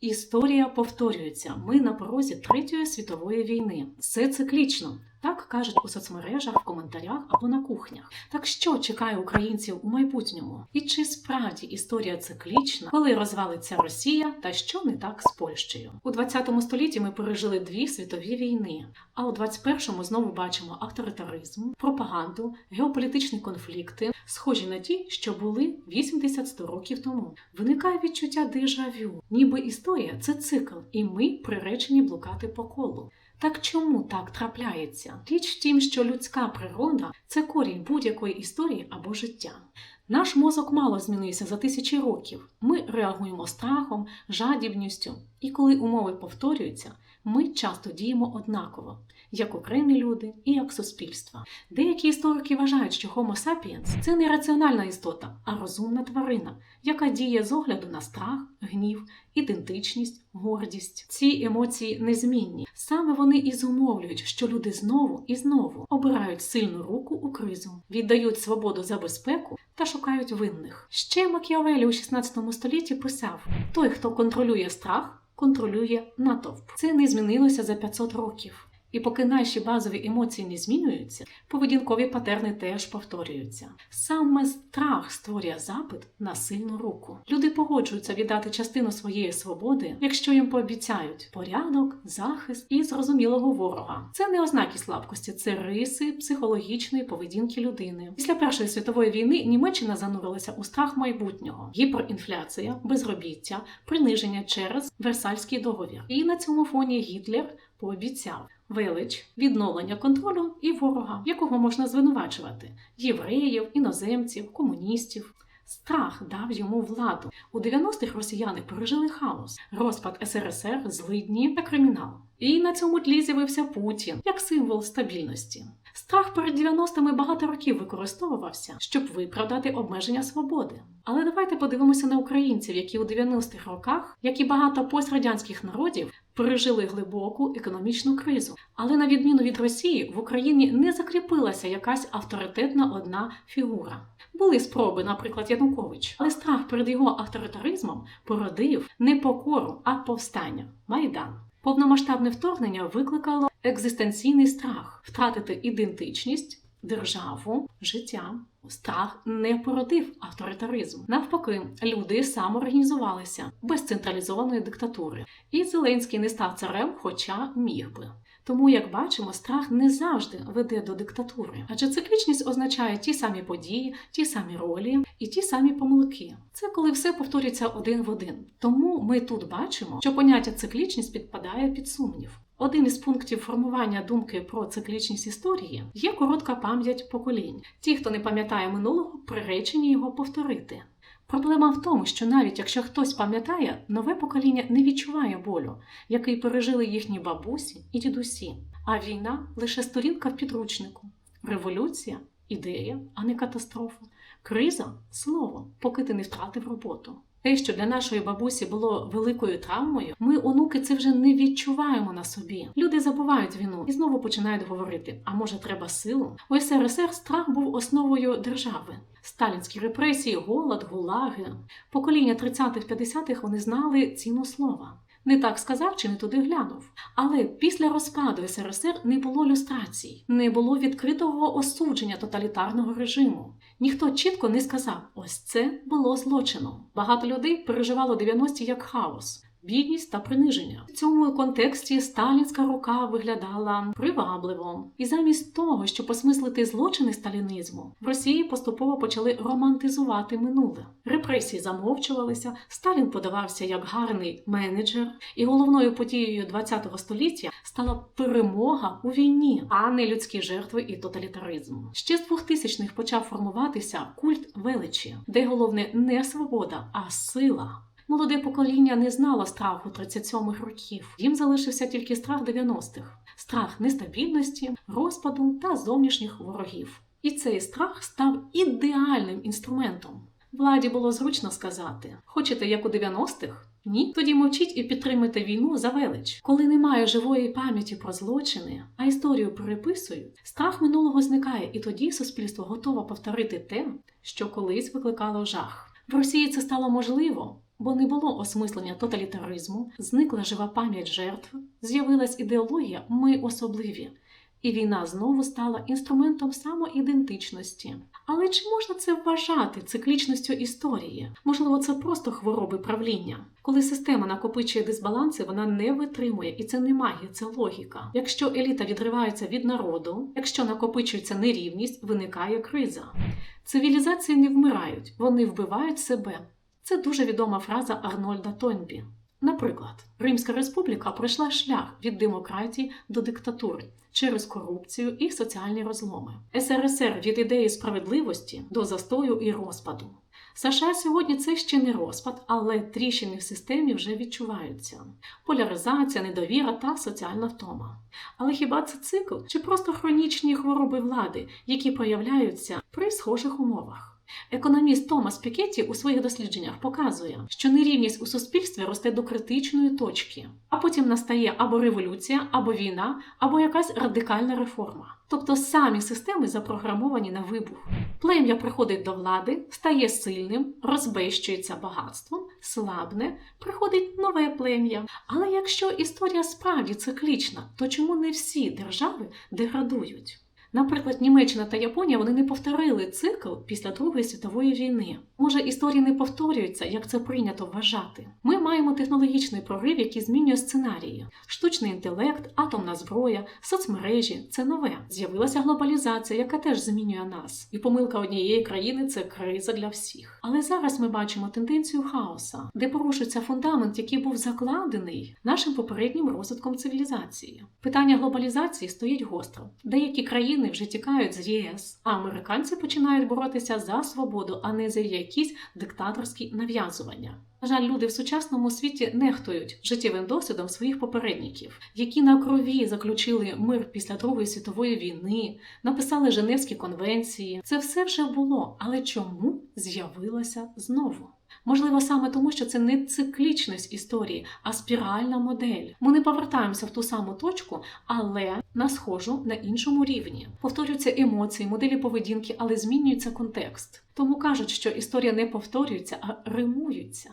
Історія повторюється. Ми на порозі Третьої світової війни. Все циклічно. Так кажуть у соцмережах, в коментарях або на кухнях. Так що чекає українців у майбутньому? І чи справді історія циклічна, коли розвалиться Росія, та що не так з Польщею? У 20 столітті ми пережили дві світові війни, а у 21-му знову бачимо авторитаризм, пропаганду, геополітичні конфлікти, схожі на ті, що були 80-100 років тому. Виникає відчуття дежавю, ніби історія це цикл, і ми приречені блукати по колу. Так чому так трапляється? Річ в тім, що людська природа це корінь будь-якої історії або життя. Наш мозок мало змінився за тисячі років. Ми реагуємо страхом, жадібністю, і коли умови повторюються, ми часто діємо однаково, як окремі люди і як суспільство. Деякі історики вважають, що Homo sapiens – це не раціональна істота, а розумна тварина, яка діє з огляду на страх, гнів, ідентичність, гордість. Ці емоції незмінні. Саме вони і зумовлюють, що люди знову і знову обирають сильну руку у кризу, віддають свободу за безпеку та шукають винних. Ще Макіавелі у 16 столітті писав: той, хто контролює страх, контролює натовп. Це не змінилося за 500 років. І поки наші базові емоції не змінюються, поведінкові патерни теж повторюються. Саме страх створює запит на сильну руку. Люди погоджуються віддати частину своєї свободи, якщо їм пообіцяють порядок, захист і зрозумілого ворога. Це не ознаки слабкості, це риси психологічної поведінки людини. Після Першої світової війни Німеччина занурилася у страх майбутнього, гіперінфляція, безробіття, приниження через Версальський договір. І на цьому фоні Гітлер пообіцяв велич, відновлення контролю і ворога, якого можна звинувачувати євреїв, іноземців, комуністів. Страх дав йому владу. У 90-х росіяни пережили хаос, розпад СРСР, злидні та кримінал. І на цьому тлі з'явився Путін як символ стабільності. Страх перед 90-ми багато років використовувався, щоб виправдати обмеження свободи. Але давайте подивимося на українців, які у 90-х роках, як і багато пострадянських народів, пережили глибоку економічну кризу. Але на відміну від Росії, в Україні не закріпилася якась авторитетна одна фігура. Були спроби, наприклад, Янукович, але страх перед його авторитаризмом породив не покору, а повстання Майдан. Повномасштабне вторгнення викликало екзистенційний страх втратити ідентичність, державу, життя. Страх не породив авторитаризм. Навпаки, люди самоорганізувалися без централізованої диктатури, і Зеленський не став царем, хоча міг би. Тому, як бачимо, страх не завжди веде до диктатури, адже циклічність означає ті самі події, ті самі ролі і ті самі помилки. Це коли все повторюється один в один. Тому ми тут бачимо, що поняття циклічність підпадає під сумнів. Один із пунктів формування думки про циклічність історії є коротка пам'ять поколінь. Ті, хто не пам'ятає минулого, приречені його повторити. Проблема в тому, що навіть якщо хтось пам'ятає, нове покоління не відчуває болю, який пережили їхні бабусі і дідусі. А війна лише сторінка в підручнику, революція ідея, а не катастрофа, криза слово, поки ти не втратив роботу. Те, що для нашої бабусі було великою травмою, ми, онуки, це вже не відчуваємо на собі. Люди забувають війну і знову починають говорити: а може, треба силу? У СРСР страх був основою держави. Сталінські репресії, голод, гулаги. Покоління 30-х-50-х вони знали ціну слова. Не так сказав чи не туди глянув. Але після розпаду СРСР не було люстрацій, не було відкритого осудження тоталітарного режиму. Ніхто чітко не сказав, ось це було злочином. Багато людей переживало 90-ті як хаос. Бідність та приниження в цьому контексті сталінська рука виглядала привабливо, і замість того, щоб осмислити злочини сталінізму, в Росії поступово почали романтизувати минуле. Репресії замовчувалися, Сталін подавався як гарний менеджер, і головною подією ХХ століття стала перемога у війні, а не людські жертви і тоталітаризм. Ще з 2000-х почав формуватися культ величі, де головне не свобода, а сила. Молоде покоління не знало страху 37-х років. Їм залишився тільки страх 90-х. страх нестабільності, розпаду та зовнішніх ворогів. І цей страх став ідеальним інструментом. Владі було зручно сказати: хочете, як у 90-х? Ні, тоді мовчіть і підтримуйте війну за велич. Коли немає живої пам'яті про злочини, а історію переписують, страх минулого зникає, і тоді суспільство готове повторити те, що колись викликало жах. В Росії це стало можливо, бо не було осмислення тоталітаризму, зникла жива пам'ять жертв, з'явилась ідеологія ми особливі. І війна знову стала інструментом самоідентичності. Але чи можна це вважати циклічністю історії? Можливо, це просто хвороби правління. Коли система накопичує дисбаланси, вона не витримує, і це не магія, це логіка. Якщо еліта відривається від народу, якщо накопичується нерівність, виникає криза. Цивілізації не вмирають, вони вбивають себе. Це дуже відома фраза Арнольда Тоньбі. Наприклад, Римська республіка пройшла шлях від демократії до диктатури через корупцію і соціальні розломи. СРСР від ідеї справедливості до застою і розпаду. США сьогодні це ще не розпад, але тріщини в системі вже відчуваються: поляризація, недовіра та соціальна втома. Але хіба це цикл чи просто хронічні хвороби влади, які проявляються при схожих умовах? Економіст Томас Пікетті у своїх дослідженнях показує, що нерівність у суспільстві росте до критичної точки, а потім настає або революція, або війна, або якась радикальна реформа. Тобто самі системи запрограмовані на вибух. Плем'я приходить до влади, стає сильним, розбещується багатством, слабне, приходить нове плем'я. Але якщо історія справді циклічна, то чому не всі держави деградують? Наприклад, Німеччина та Японія вони не повторили цикл після Другої світової війни. Може, історії не повторюються, як це прийнято вважати. Ми маємо технологічний прорив, який змінює сценарії: штучний інтелект, атомна зброя, соцмережі це нове. З'явилася глобалізація, яка теж змінює нас. І помилка однієї країни це криза для всіх. Але зараз ми бачимо тенденцію хаоса, де порушується фундамент, який був закладений нашим попереднім розвитком цивілізації. Питання глобалізації стоїть гостро. Деякі країни вже тікають з ЄС, а американці починають боротися за свободу, а не за якісь диктаторські нав'язування. На жаль, люди в сучасному світі нехтують життєвим досвідом своїх попередників, які на крові заключили мир після Другої світової війни, написали Женевські конвенції. Це все вже було, але чому з'явилося знову? Можливо, саме тому, що це не циклічність історії, а спіральна модель. Ми не повертаємося в ту саму точку, але на схожу на іншому рівні. Повторюються емоції, моделі поведінки, але змінюється контекст. Тому кажуть, що історія не повторюється, а римується.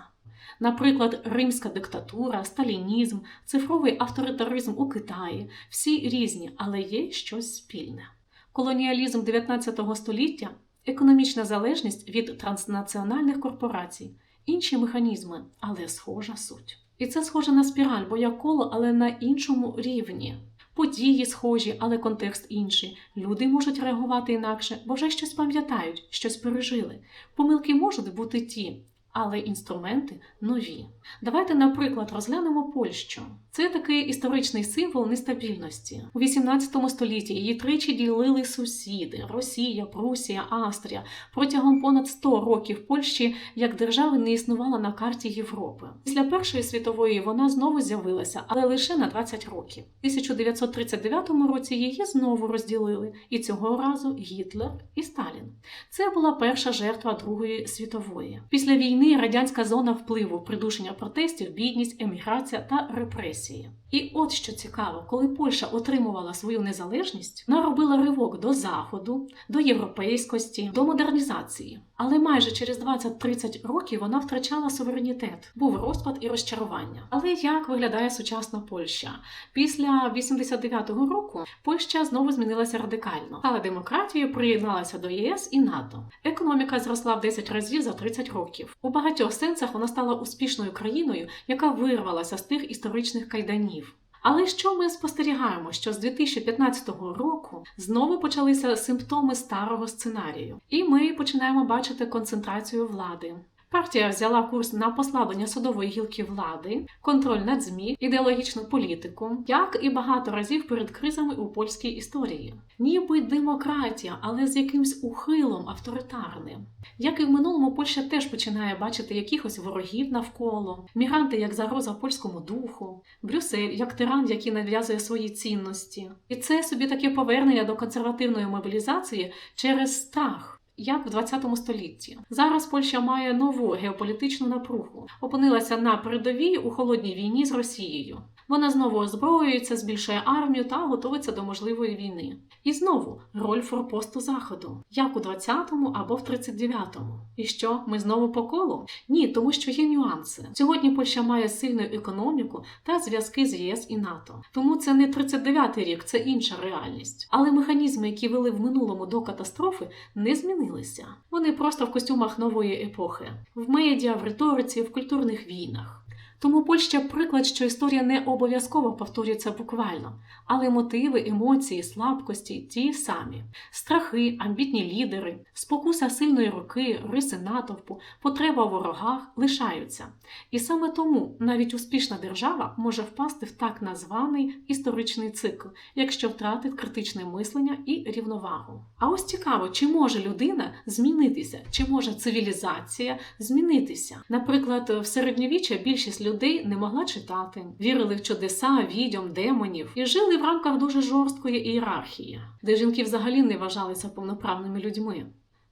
Наприклад, римська диктатура, сталінізм, цифровий авторитаризм у Китаї всі різні, але є щось спільне. Колоніалізм 19 століття економічна залежність від транснаціональних корпорацій, інші механізми, але схожа суть. І це схоже на спіраль, бо як коло, але на іншому рівні. Події схожі, але контекст інший. Люди можуть реагувати інакше, бо вже щось пам'ятають, щось пережили. Помилки можуть бути ті, але інструменти нові. Давайте, наприклад, розглянемо Польщу. Це такий історичний символ нестабільності. У 18 столітті її тричі ділили сусіди: Росія, Прусія, Австрія. Протягом понад 100 років Польщі як держави не існувала на карті Європи. Після Першої світової вона знову з'явилася, але лише на 20 років. У 1939 році її знову розділили, і цього разу Гітлер і Сталін. Це була перша жертва Другої світової. Після війни радянська зона впливу, придушення протестів, бідність, еміграція та репресії. І от що цікаво, коли Польща отримувала свою незалежність, вона робила ривок до заходу, до європейськості, до модернізації. Але майже через 20-30 років вона втрачала суверенітет, був розпад і розчарування. Але як виглядає сучасна Польща? Після 89-го року Польща знову змінилася радикально, стала демократією, приєдналася до ЄС і НАТО. Економіка зросла в 10 разів за 30 років. У багатьох сенсах вона стала успішною країною, яка вирвалася з тих історичних кайданів. Але що ми спостерігаємо, що з 2015 року знову почалися симптоми старого сценарію, і ми починаємо бачити концентрацію влади. Партія взяла курс на послаблення судової гілки влади, контроль над ЗМІ, ідеологічну політику, як і багато разів перед кризами у польській історії. Ніби демократія, але з якимсь ухилом авторитарним. Як і в минулому, Польща теж починає бачити якихось ворогів навколо, мігранти як загроза польському духу, Брюссель як тиран, який нав'язує свої цінності. І це собі таке повернення до консервативної мобілізації через страх як в 20 столітті. Зараз Польща має нову геополітичну напругу, опинилася на передовій у холодній війні з Росією. Вона знову озброюється, збільшує армію та готується до можливої війни. І знову роль форпосту заходу, як у 20-му або в 39-му. І що ми знову по колу? Ні, тому що є нюанси. Сьогодні Польща має сильну економіку та зв'язки з ЄС і НАТО. Тому це не 39-й рік, це інша реальність. Але механізми, які вели в минулому до катастрофи, не змінилися. Вони просто в костюмах нової епохи, в медіа, в риториці, в культурних війнах. Тому Польща приклад, що історія не обов'язково повторюється буквально, але мотиви, емоції, слабкості ті самі: страхи, амбітні лідери, спокуса сильної руки, риси натовпу, потреба в ворогах лишаються. І саме тому навіть успішна держава може впасти в так названий історичний цикл, якщо втратить критичне мислення і рівновагу. А ось цікаво, чи може людина змінитися, чи може цивілізація змінитися? Наприклад, в середньовіччя більшість людей не могла читати, вірили в чудеса, відьом, демонів і жили в рамках дуже жорсткої ієрархії, де жінки взагалі не вважалися повноправними людьми.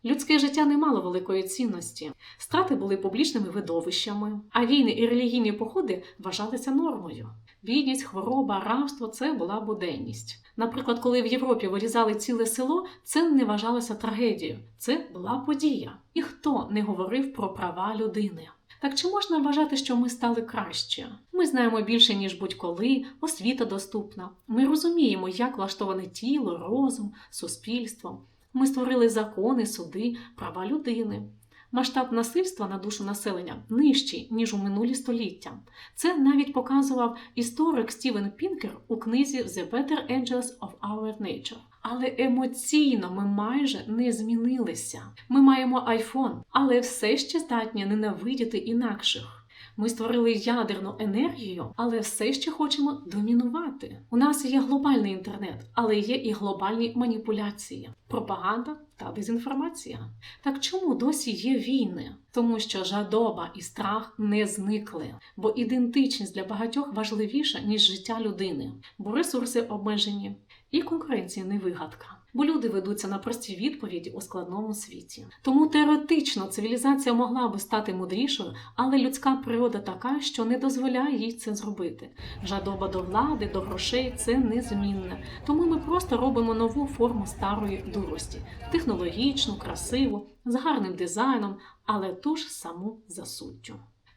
Людське життя не мало великої цінності, страти були публічними видовищами, а війни і релігійні походи вважалися нормою. Бідність, хвороба, рабство це була буденність. Наприклад, коли в Європі вирізали ціле село, це не вважалося трагедією, це була подія. Ніхто не говорив про права людини. Так чи можна вважати, що ми стали краще? Ми знаємо більше, ніж будь-коли, освіта доступна. Ми розуміємо, як влаштоване тіло, розум, суспільство. Ми створили закони, суди, права людини. Масштаб насильства на душу населення нижчий, ніж у минулі століття. Це навіть показував історик Стівен Пінкер у книзі The Better Angels of Our Nature. Але емоційно ми майже не змінилися. Ми маємо айфон, але все ще здатні ненавидіти інакших. Ми створили ядерну енергію, але все ще хочемо домінувати. У нас є глобальний інтернет, але є і глобальні маніпуляції, пропаганда та дезінформація. Так чому досі є війни? Тому що жадоба і страх не зникли, бо ідентичність для багатьох важливіша ніж життя людини, бо ресурси обмежені, і конкуренція не вигадка. Бо люди ведуться на прості відповіді у складному світі. Тому теоретично цивілізація могла би стати мудрішою, але людська природа така, що не дозволяє їй це зробити. Жадоба до влади, до грошей це незмінне. Тому ми просто робимо нову форму старої дурості технологічну, красиву, з гарним дизайном, але ту ж саму за суттю.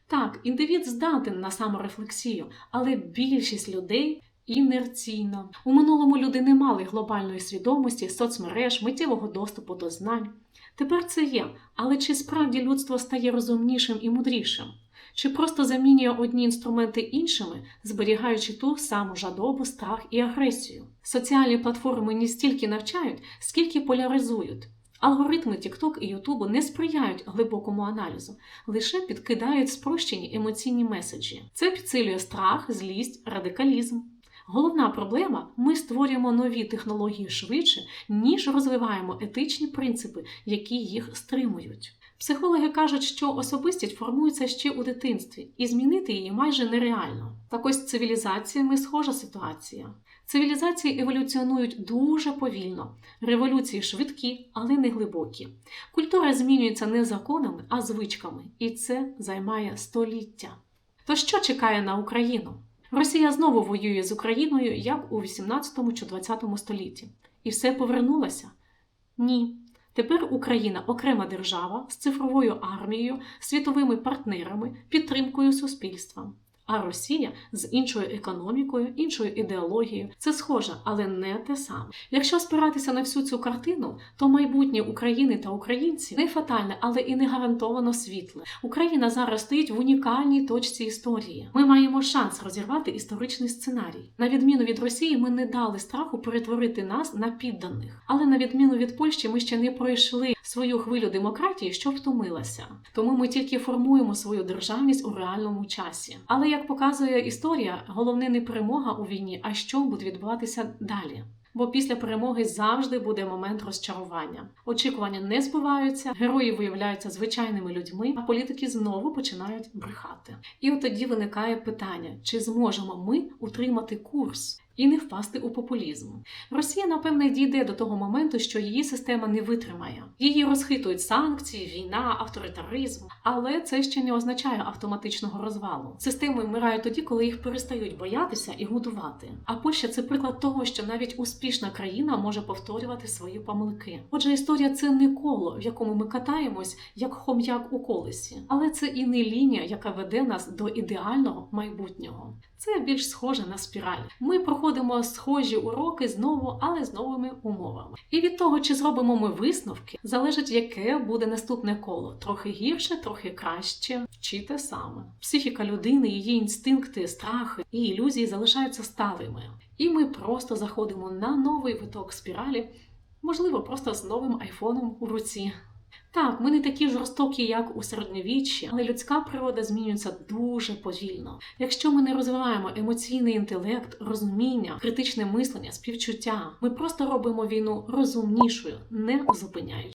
Так, індивід здатен на саморефлексію, але більшість людей інерційно. У минулому люди не мали глобальної свідомості, соцмереж, миттєвого доступу до знань. Тепер це є, але чи справді людство стає розумнішим і мудрішим? Чи просто замінює одні інструменти іншими, зберігаючи ту саму жадобу, страх і агресію? Соціальні платформи не стільки навчають, скільки поляризують. Алгоритми TikTok і YouTube не сприяють глибокому аналізу, лише підкидають спрощені емоційні меседжі. Це підсилює страх, злість, радикалізм. Головна проблема ми створюємо нові технології швидше, ніж розвиваємо етичні принципи, які їх стримують. Психологи кажуть, що особистість формується ще у дитинстві, і змінити її майже нереально. Так ось з цивілізаціями схожа ситуація. Цивілізації еволюціонують дуже повільно, революції швидкі, але не глибокі. Культура змінюється не законами, а звичками, і це займає століття. То що чекає на Україну? Росія знову воює з Україною як у 18 чи 20 столітті. І все повернулося? Ні. Тепер Україна окрема держава з цифровою армією, світовими партнерами, підтримкою суспільства. А Росія з іншою економікою, іншою ідеологією це схоже, але не те саме. Якщо спиратися на всю цю картину, то майбутнє України та українців не фатальне, але і не гарантовано світле. Україна зараз стоїть в унікальній точці історії. Ми маємо шанс розірвати історичний сценарій. На відміну від Росії, ми не дали страху перетворити нас на підданих. Але на відміну від Польщі, ми ще не пройшли свою хвилю демократії, що втомилася. Тому ми тільки формуємо свою державність у реальному часі. Але як показує історія, головне не перемога у війні, а що буде відбуватися далі. Бо після перемоги завжди буде момент розчарування. Очікування не збуваються, герої виявляються звичайними людьми, а політики знову починають брехати. І от тоді виникає питання: чи зможемо ми утримати курс? І не впасти у популізм. Росія, напевне, дійде до того моменту, що її система не витримає. Її розхитують санкції, війна, авторитаризм, але це ще не означає автоматичного розвалу. Системи вмирають тоді, коли їх перестають боятися і годувати. А Польща це приклад того, що навіть успішна країна може повторювати свої помилки. Отже, історія це не коло, в якому ми катаємось, як хом'як у колесі, але це і не лінія, яка веде нас до ідеального майбутнього. Це більш схоже на спіраль. Ми проходимо схожі уроки знову, але з новими умовами. І від того, чи зробимо ми висновки, залежить, яке буде наступне коло: трохи гірше, трохи краще. Вчите саме. Психіка людини, її інстинкти, страхи і ілюзії залишаються сталими. І ми просто заходимо на новий виток спіралі, можливо, просто з новим айфоном у руці. Так, ми не такі жорстокі, як у середньовіччі, але людська природа змінюється дуже повільно. Якщо ми не розвиваємо емоційний інтелект, розуміння, критичне мислення, співчуття, ми просто робимо війну розумнішою, не зупиняючи.